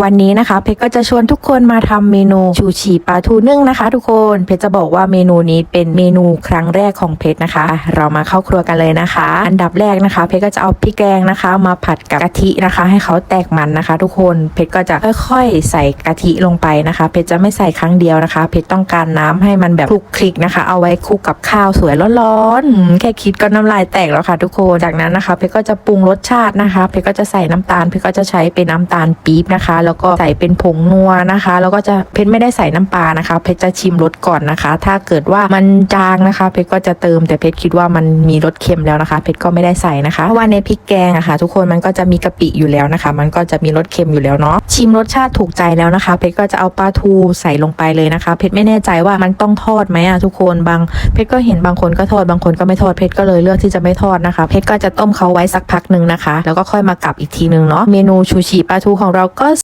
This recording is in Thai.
วันนี้นะคะ เพชรก็จะชวนทุกคนมาทำเมนูชูชีปลาทูนึ่งนะคะ ทุกคนเพชรจะบอกว่าเมนูนี้เป็นเมนูครั้งแรกของเพชรนะคะ เรามาเข้าครัวกันเลยนะคะ อันดับแรกนะคะ เพชรก็จะเอาพริกแกงนะคะ มาผัดกับกะทินะคะ ให้เขาแตกมันนะคะ ทุกคนเพชรก็จะค่อยๆใส่กะทิลงไปนะคะ เพชรจะไม่ใส่ครั้งเดียวนะคะ เพชรต้องการน้ำให้มันแบบคลุกคลิกนะคะ เอาไว้คลุกกับข้าวสวยร้อนๆแค่คิดก็น้ำลายแตกแล้วค่ะ ทุกคนจากนั้นนะคะ เพชรก็จะปรุงรสชาตินะคะ เพชรก็จะใส่น้ำตาลเพชรก็จะใช้เป็นน้ำตาลปี๊บนะคะแล้วก็ใส่เป็นผงนัวนะคะ แล้วก็จะเพชรไม่ได้ใส่น้ำปลานะคะ เพชรจะชิมรสก่อนนะคะ ถ้าเกิดว่ามันจางนะคะ เพชรก็จะเติมแต่เพชรคิดว่ามันมีรสเค็มแล้วนะคะ เพชรก็ไม่ได้ใส่นะคะเพราะว่าในพริกแกงอะค่ะ ทุกคนมันก็จะมีกะปิอยู่แล้วนะคะ มันก็จะมีรสเค็มอยู่แล้วเนาะชิมรสชาติถูกใจแล้วนะคะ เพชรก็จะเอาปลาทูใส่ลงไปเลยนะคะ เพชรไม่แน่ใจว่ามันต้องทอดไหมอะทุกคนบางเพชรก็เห็นบางคนก็ทอดบางคนก็ไม่ทอดเพชรก็เลยเลือกที่จะไม่ทอดนะคะ เพชรก็จะต้มเขาไว้สักพักหนึ่งนะคะ แล้วก็ค่อยมากลับอีกทีหนึ่งเนาะเมนูชูชีปลาทูของเราก็